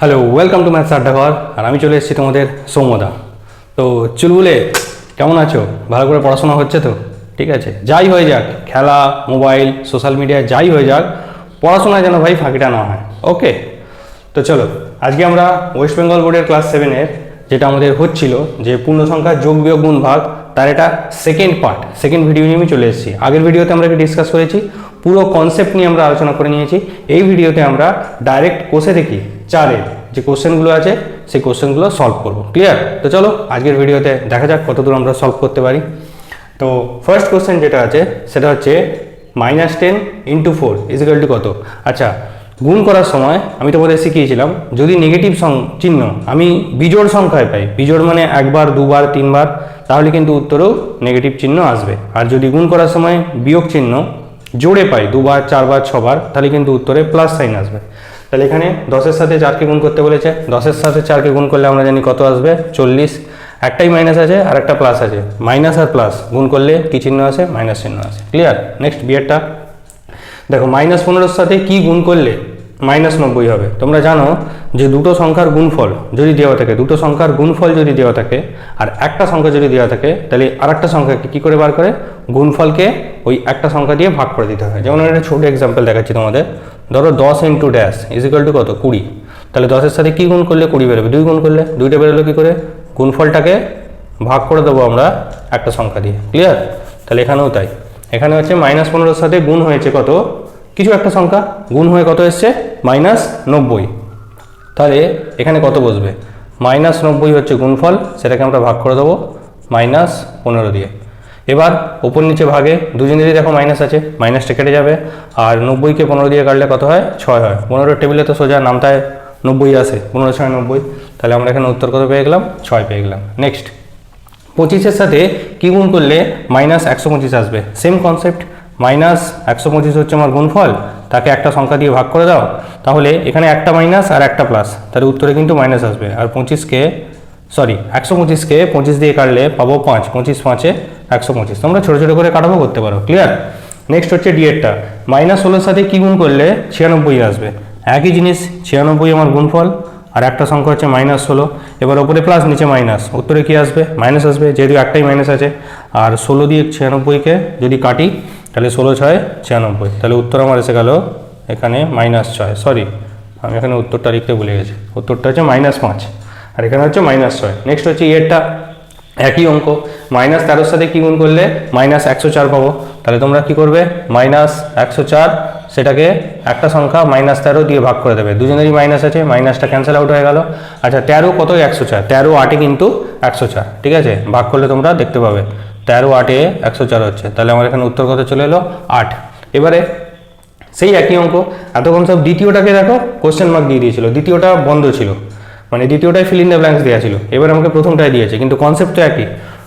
Hello welcome to maths Addaghar আর আমি চলে এসেছি তোমাদের সৌমদা তো চুলবুলে, কেমন আছো? ভালো করে পড়াশোনা হচ্ছে তো? ঠিক আছে? যাই হয়ে যাক, খেলা, মোবাইল, সোশ্যাল মিডিয়া, যাই হয়ে যাক, পড়াশোনায় যেন ভাই ফাঁকিটা না হয়। ওকে তো চলো, আজকে আমরা ওয়েস্ট বেঙ্গল বোর্ডের ক্লাস সেভেনের যেটা আমাদের হচ্ছিল, যে পূর্ণ সংখ্যার যোগ বিয়োগ গুণ ভাগ, তার এটা সেকেন্ড পার্ট সেকেন্ড ভিডিও নিয়ে আমি চলে এসেছি। আগের ভিডিওতে আমরা ডিসকাস করেছি, পুরো কনসেপ্ট নিয়ে আমরা আলোচনা করে নিয়েছি। এই ভিডিওতে আমরা ডাইরেক্ট কোষে দেখি চারের যে কোশ্চেনগুলো আছে, সেই কোশ্চেনগুলো সলভ করব। ক্লিয়ার তো চলো, আজকের ভিডিওতে দেখা যাক কতদূর আমরা সলভ করতে পারি। তো ফার্স্ট কোশ্চেন যেটা আছে, সেটা হচ্ছে minus ten into four equal to কত? আচ্ছা গুণ করার সময় আমি তোমাদের শিখিয়েছিলাম, যদি নেগেটিভ চিহ্ন, আমি বিজোড় সংখ্যায় পাই, বিজোড় মানে একবার, দুবার, তিনবার, তাহলে কিন্তু উত্তরেও নেগেটিভ চিহ্ন আসবে। আর যদি গুণ করার সময় বিয়োগ চিহ্ন, জোড়ে পাই, দুবার, চারবার, ছবার, তাহলে কিন্তু উত্তরে প্লাস সাইন আসবে। তাহলে এখানে দশের সাথে চারকে গুণ করতে বলেছে। দশের সাথে চারকে গুণ করলে আমরা জানি কত আসবে? চল্লিশ। একটাই মাইনাস আছে আর একটা প্লাস আছে। মাইনাস আর প্লাস গুণ করলে কী চিহ্ন আছে? মাইনাস চিহ্ন আছে। ক্লিয়ার নেক্সট বিয়েরটা দেখো মাইনাস পনেরোর সাথে কি গুণ করলে? মাইনাস নব্বই হবে। তোমরা জানো যে দুটো সংখ্যার গুণফল যদি দেওয়া থাকে, দুটো সংখ্যার গুণফল যদি দেওয়া থাকে আর একটা সংখ্যা যদি দেওয়া থাকে, তাহলে আর একটা সংখ্যাকে কী করে বার করে? গুণফলকে ওই একটা সংখ্যা দিয়ে ভাগ করে দিতে হয়। যেমন একটা ছোটো এক্সাম্পল দেখাচ্ছি তোমাদের। ধরো দশ ইন্টু ড্যাশ ইজিক্যাল টু কত? কুড়ি। তাহলে দশের সাথে কী গুণ করলে? কুড়ি বেরোবে। দুই গুণ করলে? দুইটা বেরোলো কী করে? গুণফলটাকে ভাগ করে দেবো আমরা একটা সংখ্যা দিয়ে। ক্লিয়ার তাহলে এখানেও তাই। এখানে হচ্ছে মাইনাস পনেরোর সাথে গুণ হয়েছে কত? কিছু একটা সংখ্যা গুণ হয়ে কত এসছে? মাইনাস নব্বই। তাহলে এখানে কত বসবে? মাইনাস নব্বই হচ্ছে গুণফল, সেটাকে আমরা ভাগ করে দেবো মাইনাস পনেরো দিয়ে। এবার ওপর নিচে ভাগে দুজনেরই দেখো মাইনাস আছে, মাইনাসটা কেটে যাবে। আর নব্বইকে পনেরো দিয়ে কাটলে কত হয়? ছয় হয়। পনেরো টেবিলে তো সোজা নামতায় নব্বই আসে পনেরো ছয় নব্বই। তাহলে আমরা এখানে উত্তর কত পেয়ে গেলাম? ছয় পেয়ে গেলাম। নেক্সট পঁচিশের সাথে কী গুণ করলে মাইনাস একশো পঁচিশ আসবে? সেম কনসেপ্ট মাইনাস একশো পঁচিশ হচ্ছে আমার গুণফল, তাকে একটা সংখ্যা দিয়ে ভাগ করে দাও, তাহলে এখানে একটা মাইনাস আর একটা প্লাস তাহলে উত্তরে কিন্তু মাইনাস আসবে। আর পঁচিশকে সরি একশো পঁচিশকে পঁচিশ দিয়ে কাটলে পাবো পাঁচ, পঁচিশ পাঁচে একশো পঁচিশ। তোমরা ছোটো ছোটো করে কাটাবো করতে পারো ক্লিয়ার নেক্সট হচ্ছে ডিএডটা মাইনাস ষোলোর সাথে কী গুণ করলে ছিয়ানব্বই আসবে। একই জিনিস, ছিয়ানব্বই আমার গুণফল, আর একটা সংখ্যা হচ্ছে মাইনাস ষোলো। এবার ওপরে প্লাস নিচে মাইনাস উত্তরে কি আসবে? মাইনাস আসবে, যেহেতু একটাই মাইনাস আছে। আর ষোলো দিয়ে ছিয়ানব্বইকে যদি কাটি তাহলে ষোলো ছয় ছিয়ানব্বই। তাহলে উত্তর আমার এসে গেল এখানে মাইনাস ছয়। সরি আমি এখানে উত্তরটা লিখতে ভুলে গেছি। উত্তরটা হচ্ছে মাইনাস পাঁচ। আর এখানে হচ্ছে মাইনাস ছয়। নেক্সট হচ্ছে ইয়েরটা একই অঙ্ক। মাইনাস তেরোর সাথে কী গুণ করলে? মাইনাস একশো চার পাবো। তাহলে তোমরা কি করবে? মাইনাস একশো চার, সেটাকে একটা সংখ্যা মাইনাস তেরো দিয়ে ভাগ করে দেবে। দুজনেরই মাইনাস আছে। মাইনাসটা ক্যান্সেল আউট হয়ে গেল। আচ্ছা তেরো কত একশো চার? তেরো আটে কিন্তু একশো চার। ঠিক আছে? ভাগ করলে তোমরা দেখতে পাবে। তেরো আটে একশো চার হচ্ছে। তাহলে আমার এখানে উত্তর কত চলে এলো আট। এবারে সেই একই অঙ্ক, এতক্ষণ সব দ্বিতীয়টাকে দেখো কোশ্চেন মার্ক দিয়ে দিয়েছিল। দ্বিতীয়টা বন্ধ ছিল। মানে দ্বিতীয়টায় ফিল ইন দ্য ব্ল্যাঙ্কস দেওয়া ছিল। এবার আমাকে প্রথমটায় দিয়েছে, কিন্তু কনসেপ্ট তো একই।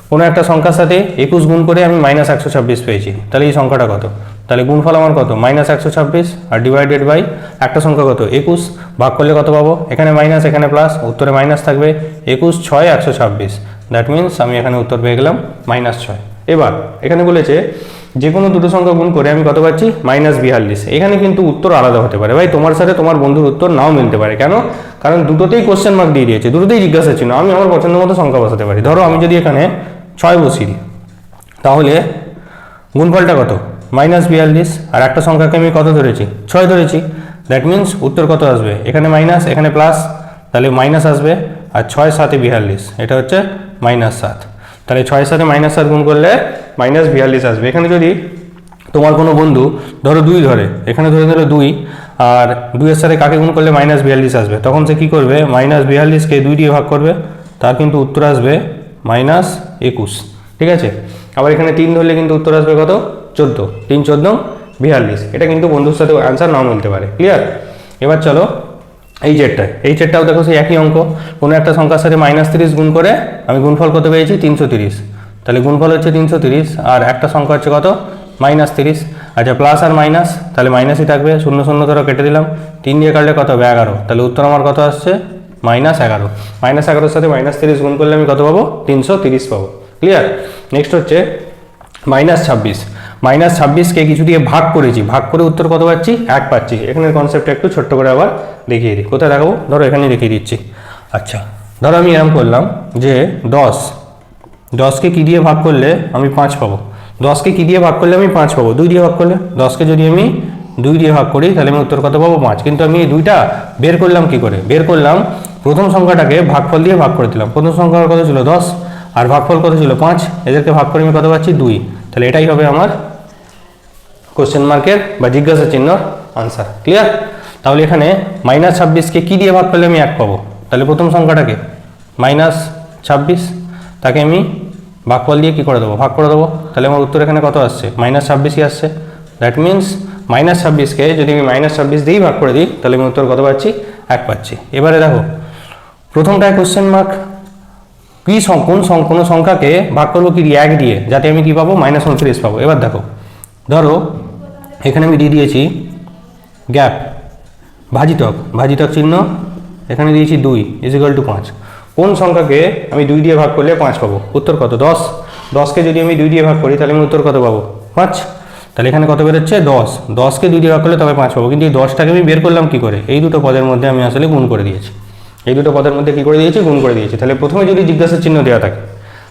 কোনো একটা সংখ্যার সাথে একুশ গুণ করে আমি মাইনাস একশো ছাব্বিশ পেয়েছি। তাহলে এই সংখ্যাটা কত? তাহলে গুণফল আমার কত? মাইনাস একশো ছাব্বিশ আর ডিভাইডেড বাই একটা সংখ্যা কত? একুশ। ভাগ করলে কত পাবো? এখানে মাইনাস এখানে প্লাস উত্তরে মাইনাস থাকবে একুশ, ছয়, একশো ছাব্বিশ। দ্যাট মিন্স আমি এখানে উত্তর পেয়ে গেলাম মাইনাস ছয়। এবার, এখানে বলেছে যে কোনো দুটো সংখ্যা গুণ করে আমি কত পাচ্ছি? মাইনাস বিয়াল্লিশ। এখানে কিন্তু উত্তর আলাদা হতে পারে। ভাই, তোমার সাথে তোমার বন্ধুর উত্তর নাও মিলতে পারে। কেন? কারণ দুটোতেই কোশ্চেন মার্ক দিয়ে দিয়েছে। দুটোতেই জিজ্ঞাসা ছিল। আমি আমার পছন্দ মতো সংখ্যা বসাতে পারি। ধরো আমি যদি এখানে ছয় দিই। তাহলে গুণফলটা কত? মাইনাস বিয়াল্লিশ। আর একটা সংখ্যাকে আমি কত ধরেছি? ছয় ধরেছি। দ্যাট মিন্স উত্তর কত আসবে? এখানে মাইনাস এখানে প্লাস তাহলে মাইনাস আসবে। আর ছয় সাতে বিয়াল্লিশ। এটা হচ্ছে মাইনাস সাত। তাহলে ছয় সাথে মাইনাস সাত গুণ করলে মাইনাস বিয়াল্লিশ আসবে। এখানে যদি তোমার কোনো বন্ধু ধরো দুই ধরে, এখানে ধরে ধরো দুই, আর দুইয়ের সাথে কাকে গুণ করলে মাইনাস বিয়াল্লিশ আসবে? তখন সে কী করবে? মাইনাস বিয়াল্লিশকে দুই দিয়ে ভাগ করবে, তার কিন্তু উত্তর আসবে মাইনাস একুশ। ঠিক আছে? আবার এখানে তিন ধরলে কিন্তু উত্তর আসবে কত? চোদ্দ। তিন, চোদ্দ, বিয়াল্লিশ। এটা কিন্তু বন্ধুর সাথে অ্যান্সার নাও মিলতে পারে। ক্লিয়ার এবার চলো এই চেটটায় এই চেটটাও দেখো সেই একই অঙ্ক। কোনো একটা সংখ্যার সাথে মাইনাস তিরিশ গুণ করে আমি গুণফল কত পেয়েছি? তিনশো তিরিশ। তাহলে গুণফল হচ্ছে তিনশো তিরিশ, আর একটা সংখ্যা হচ্ছে কত? মাইনাস তিরিশ। আচ্ছা প্লাস আর মাইনাস তাহলে মাইনাসই থাকবে। শূন্য শূন্য ধরো, কেটে দিলাম। তিন দিয়ে কাটলে কত হবে? এগারো। তাহলে উত্তর আমার কত আসছে? মাইনাস এগারো। মাইনাস এগারোর সাথে মাইনাস তিরিশ গুণ করলে আমি কত পাবো? তিনশো তিরিশ পাবো। ক্লিয়ার নেক্সট হচ্ছে মাইনাস ছাব্বিশ। মাইনাস ছাব্বিশকে কিছু দিয়ে ভাগ করেছি। ভাগ করে উত্তর কত পাচ্ছি? এক পাচ্ছি। এখানের কনসেপ্টটা একটু ছোট্ট করে আবার দেখিয়ে দিই। কোথায় দেখাবো? ধরো এখানে দেখিয়ে দিচ্ছি। আচ্ছা ধরো আমি এরকম করলাম যে দশ দশকে কী দিয়ে ভাগ করলে আমি পাঁচ পাবো? দশকে কী দিয়ে ভাগ করলে আমি পাঁচ পাবো? দুই দিয়ে ভাগ করলে? দশকে যদি আমি দুই দিয়ে ভাগ করি, তাহলে আমি উত্তর কত পাবো? পাঁচ। কিন্তু আমি এই দুইটা বের করলাম কি করে? বের করলাম প্রথম সংখ্যাটাকে ভাগফল দিয়ে ভাগ করে দিলাম। প্রথম সংখ্যার কত ছিল? দশ। আর ভাগফল কত ছিল? পাঁচ। এদেরকে ভাগ করে আমি কত পাচ্ছি? দুই। তাহলে এটাই হবে আমার কোশ্চেন মার্কের বা জিজ্ঞাসা চিহ্নর আনসার ক্লিয়ার তাহলে এখানে মাইনাস ছাব্বিশকে কী দিয়ে ভাগ করলে আমি এক পাবো? তাহলে প্রথম সংখ্যাটাকে মাইনাস ছাব্বিশ, তাকে আমি ভাগফল দিয়ে কী করে দেবো? ভাগ করে দেবো। তাহলে আমার উত্তর এখানে কত আসছে? মাইনাস ছাব্বিশই আসছে। দ্যাট মিন্স মাইনাস ছাব্বিশকে যদি আমি মাইনাস ছাব্বিশ দিয়েই ভাগ করে দিই, তাহলে আমি উত্তর কত পাচ্ছি? এক পাচ্ছি। এবারে দেখো, প্রথমটায় কোশ্চেন মার্ক কি কোন কোনো সংখ্যাকে ভাগ করব কি দিয়ে? এক দিয়ে। যাতে আমি কি পাবো? মাইনাস উনত্রিশ পাবো। এবার দেখো ধরো, এখানে আমি দিয়ে দিয়েছি গ্যাপ ভাজিতক ভাজিতক চিহ্ন, এখানে দিয়েছি দুই ইজিক্যাল টু পাঁচ। কোন সংখ্যাকে আমি দুই দিয়ে ভাগ করলে পাঁচ পাবো? উত্তর কত? দশ। দশকে যদি আমি দুই দিয়ে ভাগ করি, তাহলে আমি উত্তর কত পাবো? পাঁচ। তাহলে এখানে কত বেরোচ্ছে? দশ। দশকে দুই দিয়ে ভাগ করলে তবে পাঁচ পাবো। কিন্তু এই দশটাকে আমি বের করলাম কি করে? এই দুটো পদের মধ্যে আমি আসলে গুণ করে দিয়েছি। এই দুটো পদের মধ্যে কি করে দিয়েছি? গুণ করে দিয়েছি। তাহলে প্রথমে যদি জিজ্ঞাসা চিহ্ন দেওয়া থাকে,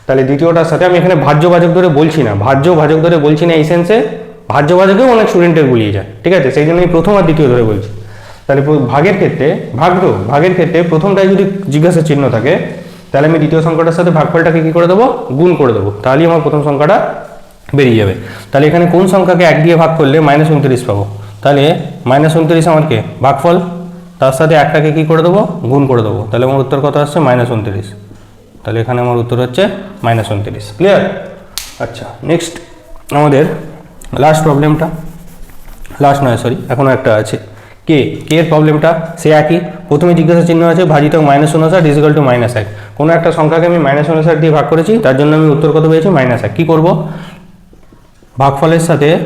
তাহলে দ্বিতীয়টার সাথে আমি এখানে ভাজ্য ভাজক ধরে বলছি না। ভাজ্য ভাজক ধরে বলছি না এই সেন্সে ভাজ্য ভাজকেও অনেক স্টুডেন্টের গুলিয়ে যায়, ঠিক আছে? সেই জন্য আমি প্রথম আর দ্বিতীয় ধরে বলছি। তাহলে ভাগের ক্ষেত্রে ভাগ ভাগের ক্ষেত্রে প্রথমটায় যদি জিজ্ঞাসা চিহ্ন থাকে, তাহলে আমি দ্বিতীয় সংখ্যাটার সাথে ভাগফলটাকে কী করে দেবো? গুণ করে দেবো। তাহলেই আমার প্রথম সংখ্যাটা বেরিয়ে যাবে। তাহলে এখানে কোন সংখ্যাকে এক দিয়ে ভাগ করলে মাইনাস উনত্রিশ পাবো? তাহলে মাইনাস উনত্রিশ আমার কে? ভাগফল। তার সাথে একটাকে কী করে দেবো? গুণ করে দেবো। তাহলে আমার উত্তর কত আসছে? মাইনাস উনত্রিশ। তাহলে এখানে আমার উত্তর হচ্ছে মাইনাস উনত্রিশ। ক্লিয়ার আচ্ছা নেক্সট আমাদের লাস্ট প্রবলেমটা লাস্ট নয় সরি এখনও একটা আছে। কে কে এর প্রবলেমটা সে একই। প্রথমে জিজ্ঞাসা চিহ্ন আছে ভাজিতক মাইনাস উনষাট ইজিক্যাল টু মাইনাস এক। কোনো একটা সংখ্যাকে আমি মাইনাস উনষাট দিয়ে ভাগ করেছি, তার জন্য আমি উত্তর কত পেয়েছি? মাইনাস এক। কী করব? ভাগফলের সাথে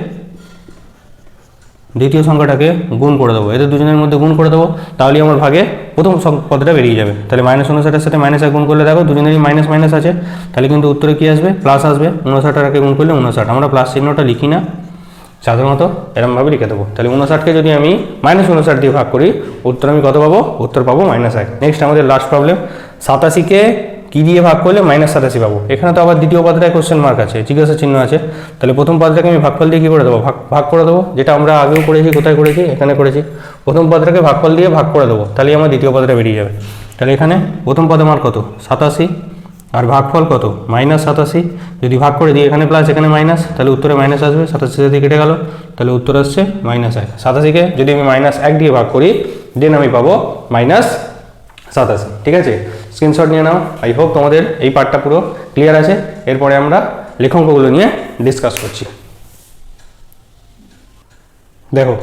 দ্বিতীয় সংখ্যাটাকে গুণ করে দেবো। এদের দুজনের মধ্যে গুণ করে দেবো, তাহলেই আমার ভাগে প্রথম পদটা বেরিয়ে যাবে। তাহলে মাইনাস উনষাটের সাথে মাইনাস গুণ করলে দেখো দুজনেরই মাইনাস মাইনাস আছে। তাহলে কিন্তু উত্তরে কী আসবে? প্লাস আসবে। উনষাট আর একে গুণ করলে উনষাট আমরা প্লাস চিহ্নটা লিখি না। সাধারণত এরমভাবে লিখে দেবো। তাহলে উনষাটকে যদি আমি মাইনাস উনষাট দিয়ে ভাগ করি, উত্তর আমি কত পাবো? উত্তর পাবো মাইনাস এক। নেক্সট আমাদের লাস্ট প্রবলেম সাতাশিকে কি দিয়ে ভাগ করলে মাইনাস সাতাশি পাবো? এখানে তো আবার দ্বিতীয় পদটায় কোশ্চেন মার্ক আছে, জিজ্ঞাসা চিহ্ন আছে। তাহলে প্রথম পদটাকে আমি ভাগফল দিয়ে কী করে দেবো? ভাগ ভাগ করে দেবো? যেটা আমরা আগেও করেছি, কোথায় করেছি? এখানে করেছি। প্রথম পদটাকে ভাগফল দিয়ে ভাগ করে দেবো, তাহলেই আমার দ্বিতীয় পদটা বেরিয়ে যাবে। তাহলে এখানে প্রথম পদে মার কত? সাতাশি। আর ভাগফল কত? মাইনাস সাতাশি। যদি ভাগ করে দিই, এখানে প্লাস এখানে মাইনাস তাহলে উত্তরে মাইনাস আসবে। সাতাশি সাথে কেটে গেল, তাহলে উত্তর আসছে মাইনাস এক। সাতাশিকে যদি আমি মাইনাস এক দিয়ে ভাগ করি দেন আমি পাবো মাইনাস সাতাশি ঠিক আছে? স্ক্রিনশট নিয়ে নাও আই হোপ তোমাদের এই পার্টটা পুরো ক্লিয়ার আছে। এরপরে আমরা লেখাঙ্কগুলো নিয়ে ডিসকাস করছি। দেখো,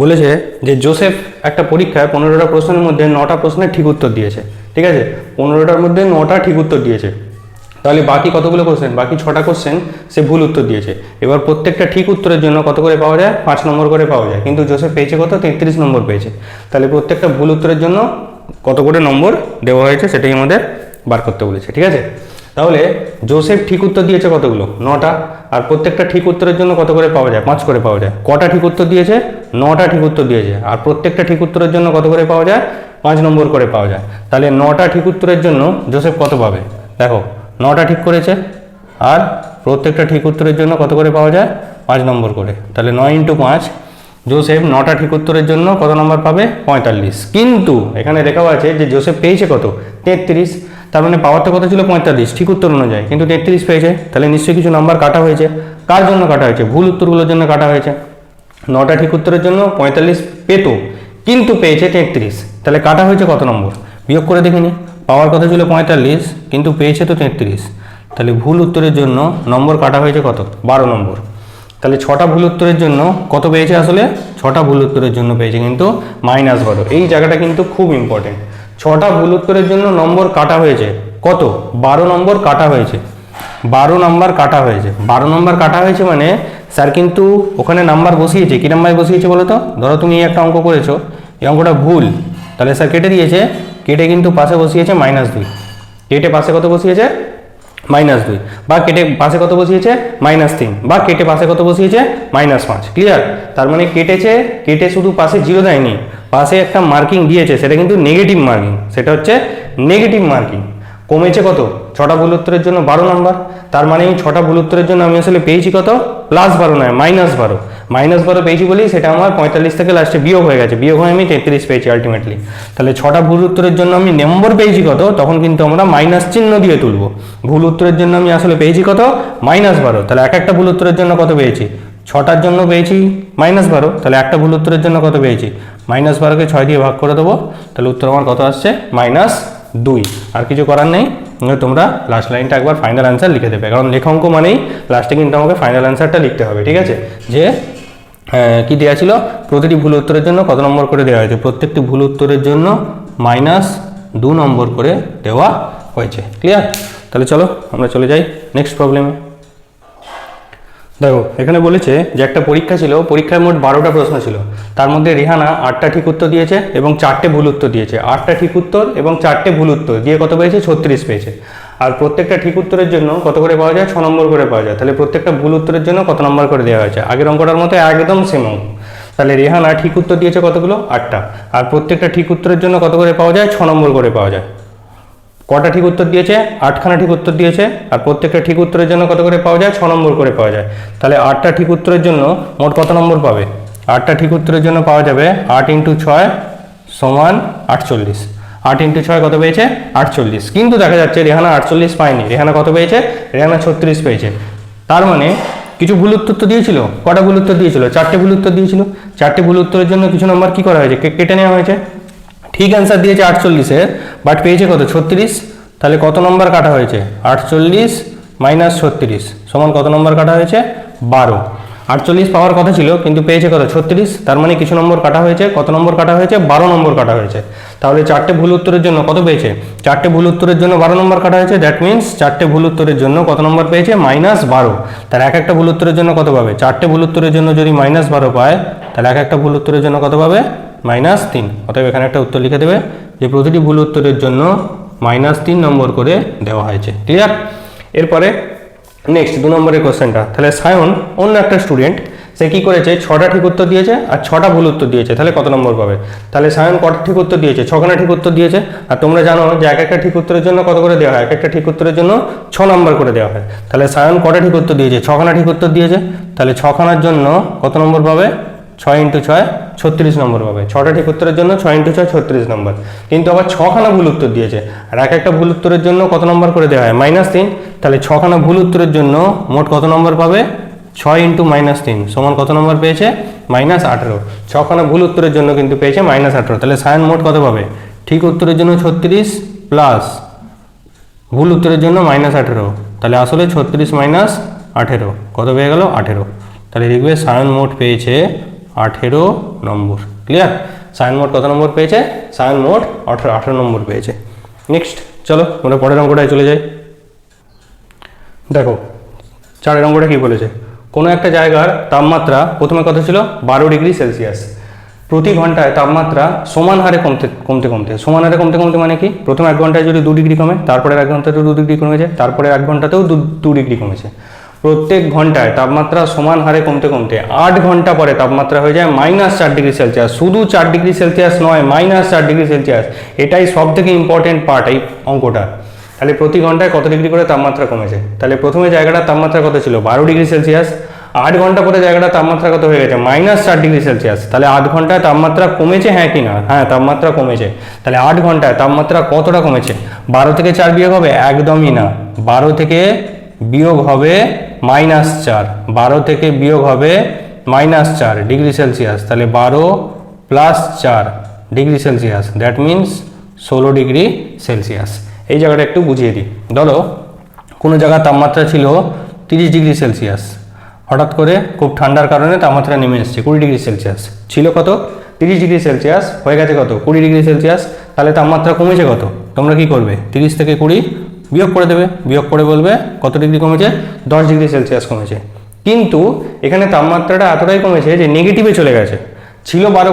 বলেছে যে জোসেফ একটা পরীক্ষায় পনেরোটা প্রশ্নের মধ্যে নটা প্রশ্নের ঠিক উত্তর দিয়েছে, ঠিক আছে? পনেরোটার মধ্যে নটা ঠিক উত্তর দিয়েছে। তাহলে বাকি কতগুলো কোশ্চেন বাকি ছটা কোশ্চেন সে ভুল উত্তর দিয়েছে। এবার প্রত্যেকটা ঠিক উত্তরের জন্য কত করে পাওয়া যায়? পাঁচ নম্বর করে পাওয়া যায়। কিন্তু জোসেফ পেয়েছে কত? তেত্রিশ নম্বর পেয়েছে। তাহলে প্রত্যেকটা ভুল উত্তরের জন্য কত করে নম্বর দেওয়া হয়েছে সেটাই আমাদের বার করতে বলেছে, ঠিক আছে? তাহলে জোসেফ ঠিক উত্তর দিয়েছে কতগুলো? নটা। আর প্রত্যেকটা ঠিক উত্তরের জন্য কত করে পাওয়া যায়? পাঁচ করে পাওয়া যায়। কটা ঠিক উত্তর দিয়েছে? নটা ঠিক উত্তর দিয়েছে। আর প্রত্যেকটা ঠিক উত্তরের জন্য কত করে পাওয়া যায়? পাঁচ নম্বর করে পাওয়া যায়। তাহলে নটা ঠিক উত্তরের জন্য জোসেফ কত পাবে? দেখো, নটা ঠিক করেছে। আর প্রত্যেকটা ঠিক উত্তরের জন্য কত করে পাওয়া যায়? পাঁচ নম্বর করে। তাহলে নয় ইন্টু পাঁচ জোসেফ নটা ঠিক উত্তরের জন্য কত নম্বর পাবে? পঁয়তাল্লিশ। কিন্তু এখানে লেখাও আছে যে জোসেফ পেয়েছে কত? তেত্রিশ। তার মানে পাওয়ারটা কত ছিল পঁয়তাল্লিশ, ঠিক উত্তর অনুযায়ী। কিন্তু তেত্রিশ পেয়েছে। তাহলে নিশ্চয়ই কিছু নাম্বার কাটা হয়েছে। কার জন্য কাটা হয়েছে? ভুল উত্তরগুলোর জন্য কাটা হয়েছে। নটা ঠিক উত্তরের জন্য পঁয়তাল্লিশ পেতো, কিন্তু পেয়েছে তেত্রিশ। তাহলে কাটা হয়েছে কত নম্বর? বিয়োগ করে দেখিনি। পাওয়ার কথা ছিল পঁয়তাল্লিশ, কিন্তু পেয়েছে তো তেত্রিশ। তাহলে ভুল উত্তরের জন্য নম্বর কাটা হয়েছে কত? বারো নম্বর। তাহলে ছটা ভুল উত্তরের জন্য কত পেয়েছে আসলে? ছটা ভুল উত্তরের জন্য পেয়েছে, কিন্তু মাইনাস বারো এই জায়গাটা কিন্তু খুব ইম্পর্টেন্ট ছটা ভুল উত্তরের জন্য নম্বর কাটা হয়েছে। কত? বারো নম্বর কাটা হয়েছে। বারো নম্বর কাটা হয়েছে। বারো নম্বর কাটা হয়েছে মানে স্যার কিন্তু ওখানে নাম্বার বসিয়েছে। কী নাম্বার বসিয়েছে বলো তো? ধরো তুমি এই একটা অঙ্ক করেছ। এই অঙ্কটা ভুল। তাহলে স্যার কেটে দিয়েছে। কেটে কিন্তু পাশে বসিয়েছে মাইনাস দুই। কেটে পাশে কত বসিয়েছে? মাইনাস দুই। বা কেটে পাশে কত বসিয়েছে? মাইনাস তিন। বা কেটে পাশে কত বসিয়েছে? মাইনাস পাঁচ। ক্লিয়ার তার মানে কেটেছে, কেটে শুধু পাশে জিরো দেয়নি। পাশে একটা মার্কিং দিয়েছে, সেটা কিন্তু নেগেটিভ মার্কিং সেটা হচ্ছে নেগেটিভ মার্কিং কমেছে কত? ছটা ভুল উত্তরের জন্য বারো নাম্বার তার মানে এই ছটা ভুল উত্তরের জন্য আমি আসলে পেয়েছি কত? প্লাস বারো নয় মাইনাস বারো। মাইনাস বারো পেয়েছি বলেই সেটা আমার পঁয়তাল্লিশ থেকে লাস্টে বিয়োগ হয়ে গেছে। বিয়োগ হয়ে আমি তেত্রিশ পেয়েছি আলটিমেটলি তাহলে ছটা ভুল উত্তরের জন্য আমি নম্বর পেয়েছি কত? তখন কিন্তু আমরা মাইনাস চিহ্ন দিয়ে তুলবো। ভুল উত্তরের জন্য আমি আসলে পেয়েছি কত? মাইনাস বারো। তাহলে এক একটা ভুল উত্তরের জন্য কত পেয়েছি? ছটার জন্য পেয়েছি মাইনাস বারো। তাহলে একটা ভুল উত্তরের জন্য কত পেয়েছি? মাইনাস বারোকে ছয় দিয়ে ভাগ করে দেবো। তাহলে উত্তর আমার কত আসছে? মাইনাস দুই। আর কিছু করার নেই। তোমরা লাস্ট লাইনটা একবার ফাইনাল অ্যান্সার লিখে দেবে। কারণ লেখা অঙ্ক মানেই লাস্টে কিন্তু আমাকে ফাইনাল অ্যান্সারটা লিখতে হবে, ঠিক আছে? যে কি দেওয়া ছিল? প্রতিটি ভুল উত্তরের জন্য কত নম্বর করে দেওয়া হয়েছে? প্রত্যেকটি ভুল উত্তরের জন্য মাইনাস দু নম্বর করে দেওয়া হয়েছে। ক্লিয়ার তাহলে চলো, আমরা চলে যাই নেক্সট প্রবলেমে দেখো, এখানে বলেছে যে একটা পরীক্ষা ছিল, পরীক্ষায় মোট বারোটা প্রশ্ন ছিল। তার মধ্যে রেহানা আটটা ঠিক উত্তর দিয়েছে এবং চারটে ভুল উত্তর দিয়েছে। আটটা ঠিক উত্তর এবং চারটে ভুল উত্তর, দিয়ে কত পেয়েছে? ছত্রিশ পেয়েছে। আর প্রত্যেকটা ঠিক উত্তরের জন্য কত করে পাওয়া যায়? ছ নম্বর করে পাওয়া যায়। তাহলে প্রত্যেকটা ভুল উত্তরের জন্য কত নম্বর করে দেওয়া হয়েছে? আগের অঙ্কটার মতো একদম সেম অঙ্ক। তাহলে রেহানা ঠিক উত্তর দিয়েছে কতগুলো? আটটা। আর প্রত্যেকটা ঠিক উত্তরের জন্য কত করে পাওয়া যায়? ছ নম্বর করে পাওয়া যায়। কটা ঠিক উত্তর দিয়েছে? আটখানা ঠিক উত্তর দিয়েছে। আর প্রত্যেকটা ঠিক উত্তরের জন্য কত করে পাওয়া যায়? ছ নম্বর করে পাওয়া যায়। তাহলে আটটা ঠিক উত্তরের জন্য মোট কত নম্বর পাবে? আটটা ঠিক উত্তরের জন্য পাওয়া যাবে আট ইন্টু ছয় সমান আটচল্লিশ। আট ইন্টু ছয় কত পেয়েছে? আটচল্লিশ। কিন্তু দেখা যাচ্ছে রেহানা আটচল্লিশ পায়নি। রেহানা কত পেয়েছে? রেহানা ছত্রিশ পেয়েছে। তার মানে কিছু ভুল উত্তর তো দিয়েছিল। কটা ভুল উত্তর দিয়েছিল? চারটে ভুল উত্তর দিয়েছিল। চারটে ভুল উত্তরের জন্য কিছু নম্বর কি করা হয়েছে? কেটে নেওয়া হয়েছে? ঠিক অ্যান্সার দিয়েছে আটচল্লিশের বাট পেয়েছে কত? ছত্রিশ। তাহলে কত নম্বর কাটা হয়েছে? আটচল্লিশ মাইনাস ছত্রিশ। সমান কত নম্বর কাটা হয়েছে? বারো। আটচল্লিশ পাওয়ার কথা ছিল, কিন্তু পেয়েছে কত? ছত্রিশ? তার মানে কিছু নম্বর কাটা হয়েছে। কত নম্বর কাটা হয়েছে? বারো নম্বর কাটা হয়েছে। তাহলে চারটে ভুল উত্তরের জন্য কত পেয়েছে? চারটে ভুল উত্তরের জন্য বারো নম্বর কাটা হয়েছে দ্যাট মিন্স চারটে ভুল উত্তরের জন্য কত নম্বর পেয়েছে? মাইনাস বারো। তার এক একটা ভুল উত্তরের জন্য কত পাবে? চারটে ভুল উত্তরের জন্য যদি মাইনাস বারো পায়, তাহলে এক একটা ভুল উত্তরের জন্য কত পাবে? মাইনাস তিন। অতএব এখানে একটা উত্তর লিখে দেবে যে প্রতিটি ভুল উত্তরের জন্য মাইনাস তিন নম্বর করে দেওয়া হয়েছে। ক্লিয়ার এরপরে নেক্সট দু নম্বরের কোশ্চেনটা তাহলে সায়ন, অন্য একটা স্টুডেন্ট সে কি করেছে? ছটা ঠিক উত্তর দিয়েছে আর ছটা ভুল উত্তর দিয়েছে। তাহলে কত নম্বর পাবে? তাহলে সায়ন কটা ঠিক উত্তর দিয়েছে? ছখানা ঠিক উত্তর দিয়েছে। আর তোমরা জানো যে এক একটা ঠিক উত্তরের জন্য কত করে দেওয়া হয়? এক একটা ঠিক উত্তরের জন্য ছ নম্বর করে দেওয়া হয়। তাহলে সায়ন কটা ঠিক উত্তর দিয়েছে? ছখানা ঠিক উত্তর দিয়েছে। তাহলে ছখানার জন্য কত নম্বর পাবে? ছয় ইন্টু ছয় ছত্রিশ নম্বর পাবে। ছটা ঠিক উত্তরের জন্য, ছয় ইন্টু ছয়, ছত্রিশ নম্বর। কিন্তু আবার ছখানা ভুল উত্তর দিয়েছে। আর এক একটা ভুল উত্তরের জন্য কত নম্বর করে দেওয়া হয়? মাইনাস তিন। তাহলে ছখানা ভুল উত্তরের জন্য মোট কত নম্বর পাবে? ছয় ইন্টু মাইনাস তিন। সমান কত নম্বর পেয়েছে? মাইনাস আঠেরো। ছখানা ভুল উত্তরের জন্য কিন্তু পেয়েছে মাইনাস আঠেরো। তাহলে সায়ন মোট কত পাবে? ঠিক উত্তরের জন্য ছত্রিশ প্লাস ভুল উত্তরের জন্য মাইনাস আঠেরো। তাহলে আসলে ছত্রিশ মাইনাস আঠেরো। কত পেয়ে গেল? আঠেরো। তাহলে দেখবে সায়ন মোট পেয়েছে আঠেরো নম্বর ক্লিয়ার সায়ন মোট কত নম্বর পেয়েছে? সায়ন মোট আঠেরো আঠেরো নম্বর পেয়েছে। নেক্সট চলো, আমরা পরের অঙ্কটায় চলে যাই। দেখো, চারের অঙ্কটা কি বলেছে? কোনো একটা জায়গার তাপমাত্রা প্রথমে কত ছিল? বারো ডিগ্রি সেলসিয়াস। প্রতি ঘন্টায় তাপমাত্রা সমান হারে কমতে কমতে কমতে। সমান হারে কমতে কমতে মানে কি? প্রথম এক ঘন্টায় যদি দু ডিগ্রি কমে তারপরে এক ঘন্টাতেও দু ডিগ্রি কমেছে তারপরে এক ঘন্টাতেও দু ডিগ্রি কমেছে। প্রত্যেক ঘন্টায় তাপমাত্রা সমান হারে কমতে কমতে আট ঘণ্টা পরে তাপমাত্রা হয়ে যায় মাইনাস চার ডিগ্রি সেলসিয়াস শুধু চার ডিগ্রি সেলসিয়াস নয় মাইনাস চার ডিগ্রি সেলসিয়াস এটাই সব থেকে ইম্পর্টেন্ট পার্ট এই অঙ্কটা। তাহলে প্রতি ঘন্টায় কত ডিগ্রি করে তাপমাত্রা কমেছে? তাহলে প্রথমে জায়গাটার তাপমাত্রা কত ছিল? বারো ডিগ্রি সেলসিয়াস আট ঘণ্টা পরে জায়গাটা তাপমাত্রা কত হয়ে গেছে? মাইনাস চার ডিগ্রি সেলসিয়াস তাহলে আট ঘন্টায় তাপমাত্রা কমেছে হ্যাঁ কি না? হ্যাঁ তাপমাত্রা কমেছে। তাহলে আট ঘন্টায় তাপমাত্রা কতটা কমেছে? বারো থেকে চার বিয়োগ হবে? একদমই না। বারো থেকে বিয়োগ হবে মাইনাস চার। বারো থেকে বিয়োগ হবে মাইনাস চার ডিগ্রি সেলসিয়াস তাহলে বারো প্লাস চার ডিগ্রি সেলসিয়াস দ্যাট মিন্স ষোলো ডিগ্রি সেলসিয়াস এই জায়গাটা একটু বুঝিয়ে দিই। ধরো, কোনো জায়গার তাপমাত্রা ছিল তিরিশ ডিগ্রি সেলসিয়াস হঠাৎ করে খুব ঠান্ডার কারণে তাপমাত্রা নেমে এসেছে কুড়ি ডিগ্রি সেলসিয়াস ছিল কত? তিরিশ ডিগ্রি সেলসিয়াস হয়ে গেছে কত? কুড়ি ডিগ্রি সেলসিয়াস তাহলে তাপমাত্রা কমেছে কত? তোমরা কি করবে? তিরিশ থেকে কুড়ি বিয়োগ করে দেবে, বিয়োগ করে বলবে কত ডিগ্রি কমেছে? দশ ডিগ্রি সেলসিয়াস কমেছে। কিন্তু এখানে তাপমাত্রাটা এতটাই কমেছে যে নেগেটিভে চলে গেছে। ছিল বারো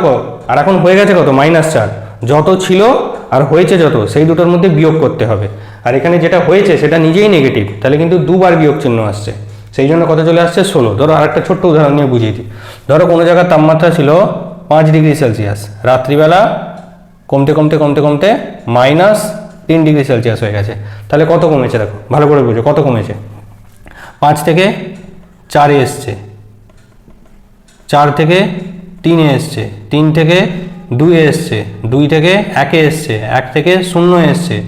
আর এখন হয়ে গেছে কত? মাইনাস চার। যত ছিল আর হয়েছে যত, সেই দুটোর মধ্যে বিয়োগ করতে হবে। আর এখানে যেটা হয়েছে, সেটা নিজেই নেগেটিভ তাহলে কিন্তু দুবার বিয়োগ চিহ্ন আসছে। সেই জন্য কত চলে আসছে? ষোলো। ধরো আরেকটা ছোট্ট উদাহরণ নিয়ে বুঝিয়ে দিই। ধরো কোনো জায়গার তাপমাত্রা ছিল পাঁচ ডিগ্রি সেলসিয়াস রাত্রিবেলা কমতে কমতে কমতে কমতে মাইনাস তিন ডিগ্রি সেলসিয়াস হয়ে গেছে। তাহলে কত কমেছে দেখো? ভালো করে বুঝো, কত কমেছে? পাঁচ থেকে চারে এসছে। চার থেকে তিনে এসছে। তিন থেকে দুই এসছে। দুই থেকে একে এসছে। এক থেকে শূন্য এসছে।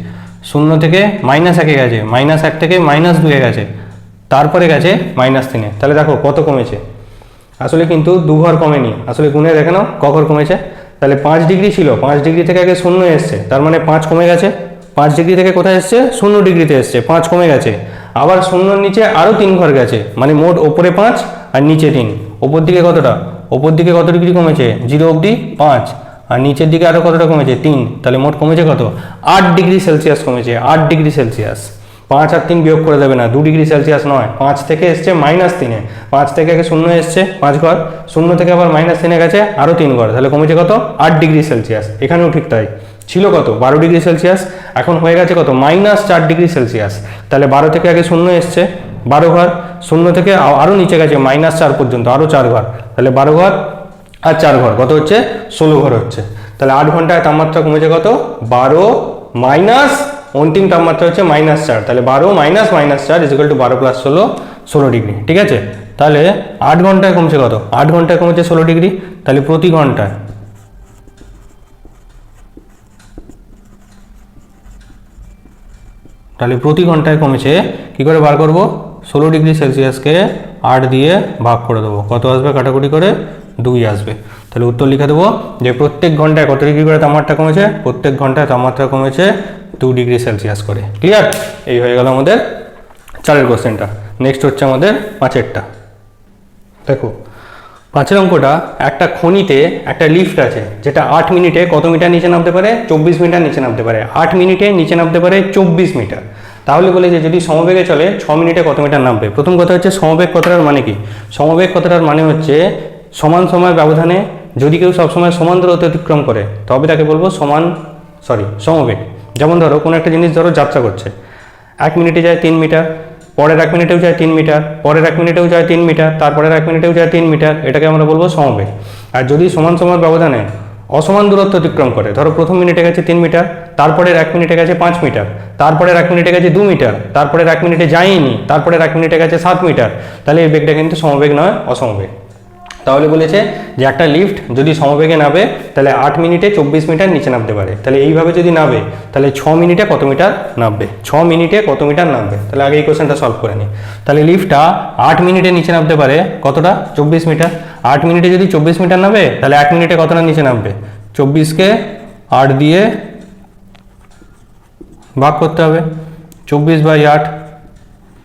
শূন্য থেকে মাইনাস একে গেছে। মাইনাস এক থেকে মাইনাস দুয়ে গেছে। তারপরে গেছে মাইনাস তিনে তাহলে দেখো কত কমেছে। আসলে কিন্তু দু ঘর কমেনি। আসলে গুণে দেখে নাও ক ঘর কমেছে। তাহলে পাঁচ ডিগ্রি ছিল। পাঁচ ডিগ্রি থেকে আগে শূন্য এসছে। তার মানে পাঁচ কমে গেছে। পাঁচ ডিগ্রি থেকে কোথায় এসছে? শূন্য ডিগ্রিতে এসছে। পাঁচ কমে গেছে। আবার শূন্যর নিচে আরও তিন ঘর গেছে। মানে মোট ওপরে পাঁচ আর নিচে তিন। ওপর দিকে কতটা? ওপর দিকে কত ডিগ্রি কমেছে? জিরো অবধি পাঁচ। আর নিচের দিকে আরও কতটা কমেছে? তিন। তাহলে মোট কমেছে কত? আট ডিগ্রি সেলসিয়াস কমেছে। আট ডিগ্রি সেলসিয়াস। পাঁচ আর তিন বিয়োগ করে দেবে না। দু ডিগ্রি সেলসিয়াস নয়। পাঁচ থেকে এসছে মাইনাস তিনে। পাঁচ থেকে আগে শূন্য এসছে, পাঁচ ঘর। শূন্য থেকে আবার মাইনাস তিনে গেছে আরও তিন ঘর। তাহলে কমেছে কত? আট ডিগ্রি সেলসিয়াস। এখানেও ঠিক তাই। ছিল কত? বারো ডিগ্রি সেলসিয়াস, এখন হয়ে গেছে কত? মাইনাস চার ডিগ্রি সেলসিয়াস। তাহলে বারো থেকে আগে শূন্য এসছে, বারো ঘর, শূন্য থেকে আরও নিচে গেছে, মাইনাস চার পর্যন্ত আরও চার ঘর। তাহলে বারো ঘর আর চার ঘর, কত হচ্ছে? ষোলো ঘর হচ্ছে। তাহলে আট ঘন্টায় তাপমাত্রা কমেছে কত? বারো মাইনাস অন্তিম তাপমাত্রা হচ্ছে মাইনাস চার। তাহলে বারো মাইনাস মাইনাস চার ইজিক্যাল টু বারো প্লাস ষোলো ষোলো ডিগ্রি, ঠিক আছে? তাহলে আট ঘন্টায় কমছে কত? আট ঘন্টায় কমেছে ষোলো ডিগ্রি। তাহলে প্রতি ঘন্টায় তাহলে প্রতি ঘন্টায় কমেছে, কি করে বার করব? ষোলো ডিগ্রি সেলসিয়াসকে আট দিয়ে ভাগ করে দেবো। কত আসবে কাটাকুটি করে? দুই আসবে। তাহলে উত্তর লিখে দেবো যে প্রত্যেক ঘন্টায় কত ডিগ্রি করে তাপমাত্রা কমেছে? প্রত্যেক ঘন্টায় তাপমাত্রা কমেছে দু ডিগ্রি সেলসিয়াস করে। ক্লিয়ার এই হয়ে গেল আমাদের চারের কোশ্চেনটা। নেক্সট হচ্ছে আমাদের পাঁচেরটা। দেখো পাঁচের অঙ্কটা, একটা খনিতে একটা লিফট আছে, যেটা আট মিনিটে কত মিটার নিচে নামতে পারে? চব্বিশ মিটার নিচে নামতে পারে। আট মিনিটে নিচে নামতে পারে চব্বিশ মিটার। তাহলে বলে যে যদি সমবেগে চলে, ছ মিনিটে কত মিটার নামবে? প্রথম কথা হচ্ছে সমবেগ কথাটার মানে কি? সমবেগ কথাটার মানে হচ্ছে সমান সময় ব্যবধানে যদি কেউ সবসময় সমান দূরত্ব অতিক্রম করে, তবে তাকে বলব সমান সরি সমবেগ। যেমন ধরো, কোনো একটা জিনিস ধরো যাত্রা করছে। এক মিনিটে যায় তিন মিটার পরের এক মিনিটেও যায় তিন মিটার, পরের এক মিনিটেও যায় তিন মিটার, তারপরের এক মিনিটেও যায় তিন মিটার, এটাকে আমরা বলব সমবেগ। আর যদি সমান সমান ব্যবধানে অসমান দূরত্ব অতিক্রম করে, ধরো প্রথম মিনিটে গেছে তিন মিটার, তারপরের এক মিনিটে গেছে পাঁচ মিটার, তারপরের এক মিনিটে গেছে দু মিটার, তারপরের এক মিনিটে যায়নি, তারপরের এক মিনিটে গেছে সাত মিটার, তাহলে এই বেগটা কিন্তু সমবেগ নয়, অসমবেগ। তাহলে বলেছে যে একটা লিফট যদি সমবেগে নাবে, তাহলে আট মিনিটে চব্বিশ মিটার নিচে নামতে পারে। তাহলে এইভাবে যদি নাবে, তাহলে ছ মিনিটে কত মিটার নামবে? ছ মিনিটে কত মিটার নামবে? তাহলে আগে এই কোশ্চেনটা সলভ করে নিই তাহলে লিফটটা আট মিনিটে নিচে নামতে পারে, কতটা? চব্বিশ মিটার। আট মিনিটে যদি চব্বিশ মিটার নামবে তাহলে এক মিনিটে কতটা নিচে নামবে? চব্বিশকে আট দিয়ে ভাগ করতে হবে। চব্বিশ বাই আট,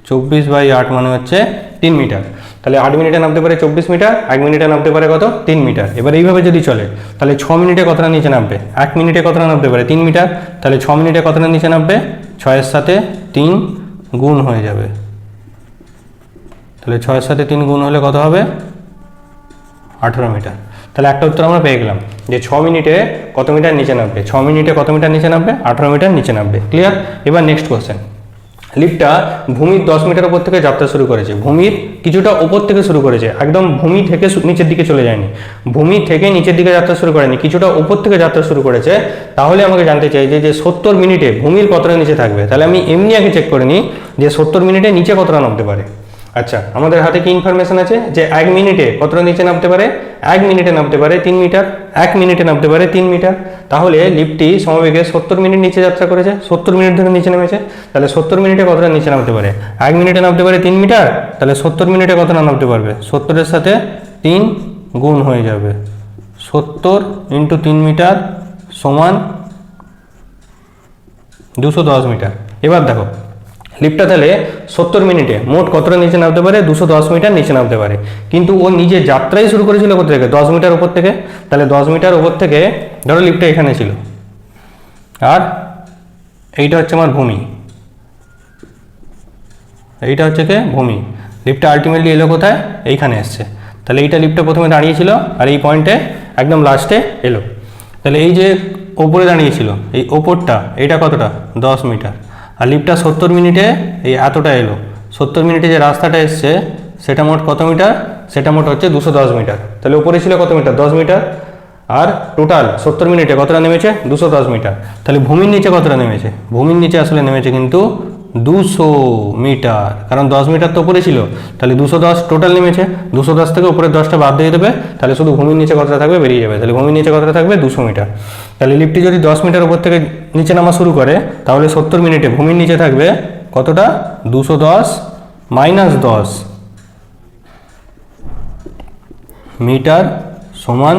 চব্বিশ বাই আট মানে হচ্ছে তিন মিটার। তাহলে আট মিনিটে নামতে পারে চব্বিশ মিটার, এক মিনিটে নামতে পারে কত? তিন মিটার। এবার এইভাবে যদি চলে, তাহলে ছ মিনিটে কতটা নিচে নামবে? এক মিনিটে কতটা নামতে পারে? তিন মিটার। তাহলে ছ মিনিটে কতটা নিচে নামবে? ছয়ের সাথে তিন গুণ হয়ে যাবে। তাহলে ছয়ের সাথে তিন গুণ হলে কত হবে? আঠেরো মিটার। তাহলে একটা উত্তর আমরা পেয়ে গেলাম যে ছ মিনিটে কত মিটার নিচে নামবে? ছ মিনিটে কত মিটার নিচে নামবে? আঠেরো মিটার নিচে নামবে। ক্লিয়ার? এবার নেক্সট কোশ্চেন লিফটটা ভূমির দশ মিটার উপর থেকে যাত্রা শুরু করেছে। ভূমির কিছুটা উপর থেকে শুরু করেছে। একদম ভূমি থেকে নিচের দিকে চলে যায়নি। ভূমি থেকে নিচের দিকে যাত্রা শুরু করেনি, কিছুটা উপর থেকে যাত্রা শুরু করেছে। তাহলে আমাকে জানতে চাই যে সত্তর মিনিটে ভূমির কতটা নিচে থাকবে? তাহলে আমি এমনি আগে চেক করে নিই যে সত্তর মিনিটে নিচে কতটা নামতে পারে। আচ্ছা আমাদের হাতে কি ইনফরমেশন আছে? যে এক মিনিটে কতটা নিচে নামতে পারে? এক মিনিটে নামতে পারে তিন মিটার, এক মিনিটে নামতে পারে তিন মিটার। তাহলে লিফটটি সমবেগে সত্তর মিনিট নিচে যাত্রা করেছে, সত্তর মিনিট ধরে নিচে নেমেছে। তাহলে সত্তর মিনিটে কতটা নিচে নামতে পারে? এক মিনিটে নামতে পারে তিন মিটার, তাহলে সত্তর মিনিটে কতটা নামতে পারবে? সত্তরের সাথে তিন গুণ হয়ে যাবে। সত্তর ইন্টু তিন মিটার সমান দুশো দশ মিটার। এবার দেখো লিফটটা তাহলে সত্তর মিনিটে। মোট কতটা নিচে নামতে পারে? দুশো দশ মিটার নিচে নামতে পারে। কিন্তু ও নিজে যাত্রাই শুরু করেছিল কোথা থেকে? দশ মিটার উপর থেকে। তাহলে দশ মিটার উপর থেকে ধরো লিফটটা এখানে ছিল। আর এইটা হচ্ছে আমার ভূমি। এইটা হচ্ছে কে? ভূমি। লিফটটা আলটিমেটলি এলো কোথায়? এইখানে এসছে। তাহলে এইটা লিফটটা প্রথমে দাঁড়িয়েছিল আর এই পয়েন্টে একদম লাস্টে এলো। তাহলে এই যে ওপরে দাঁড়িয়েছিল, এই ওপরটা, এইটা কতটা? দশ মিটার। আর লিফটটা সত্তর মিনিটে এই এতটা এলো। সত্তর মিনিটে যে রাস্তাটা এসছে, সেটা মোট কত মিটার? সেটা মোট হচ্ছে দুশো দশ মিটার। তাহলে উপরে ছিল কত মিটার? দশ মিটার। আর টোটাল সত্তর মিনিটে কতটা নেমেছে? দুশো দশ মিটার। তাহলে ভূমির নিচে কতটা নেমেছে? ভূমির নিচে আসলে নেমেছে কিন্তু দুশো মিটার। কারণ দশ মিটার তো উপরে ছিল। তাহলে দুশো দশ টোটাল নেমেছে। দুশো দশ থেকে উপরে দশটা বাদ দিয়ে দেবে। তাহলে শুধু ভূমির নিচে কতটা থাকবে বেরিয়ে যাবে। তাহলে ভূমির নিচে কতটা থাকবে? দুশো মিটার। তাহলে লিফটটি যদি দশ মিটার উপর থেকে নিচে নামা শুরু করে, তাহলে সত্তর মিনিটে ভূমির নিচে থাকবে কতটা? দুশো দশ মাইনাস দশ মিটার সমান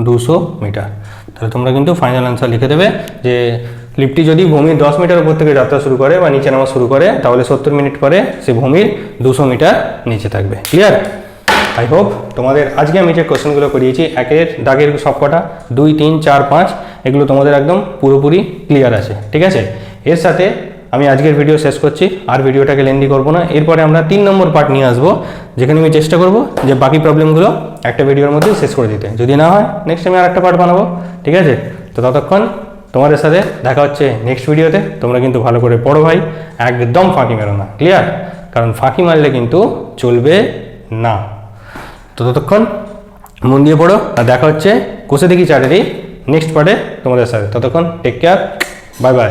দুশো মিটার। তাহলে তোমরা কিন্তু ফাইনাল অ্যান্সার লিখে দেবে যে লিফটটি যদি ভূমির দশ মিটার উপর থেকে যাত্রা শুরু করে বা নিচে নামা শুরু করে, তাহলে সত্তর মিনিট পরে সে ভূমির দুশো মিটার নিচে থাকবে। ক্লিয়ার আই হোপ তোমাদের আজকে আমি যে কোশ্চেনগুলো করিয়েছি, একের দাগের সব কটা দুই, তিন, চার, পাঁচ, এগুলো তোমাদের একদম পুরোপুরি ক্লিয়ার আছে। ঠিক আছে? এর সাথে আমি আজকের ভিডিও শেষ করছি, আর ভিডিওটাকে লেন্দি করব না। এরপরে আমরা তিন নম্বর পার্ট নিয়ে আসব, যেখানে আমি চেষ্টা করব যে বাকি প্রবলেমগুলো একটা ভিডিওর মধ্যে শেষ করে দিতে। যদি না হয় নেক্সট আমি আর একটা পার্ট বানাবো। ঠিক আছে? তো ততক্ষণ তোমাদের সাথে দেখা হচ্ছে নেক্সট ভিডিওতে তোমরা কিন্তু ভালো করে পড়ো ভাই। একদম ফাঁকি মেরো না। ক্লিয়ার কারণ ফাঁকি মারলে কিন্তু চলবে না। তো ততক্ষণ মন দিয়ে পড়ো আর দেখা হচ্ছে কোষে দেখি চারেরই নেক্সট পার্টে তোমাদের সাথে। ততক্ষণ টেক কেয়ার বাই বাই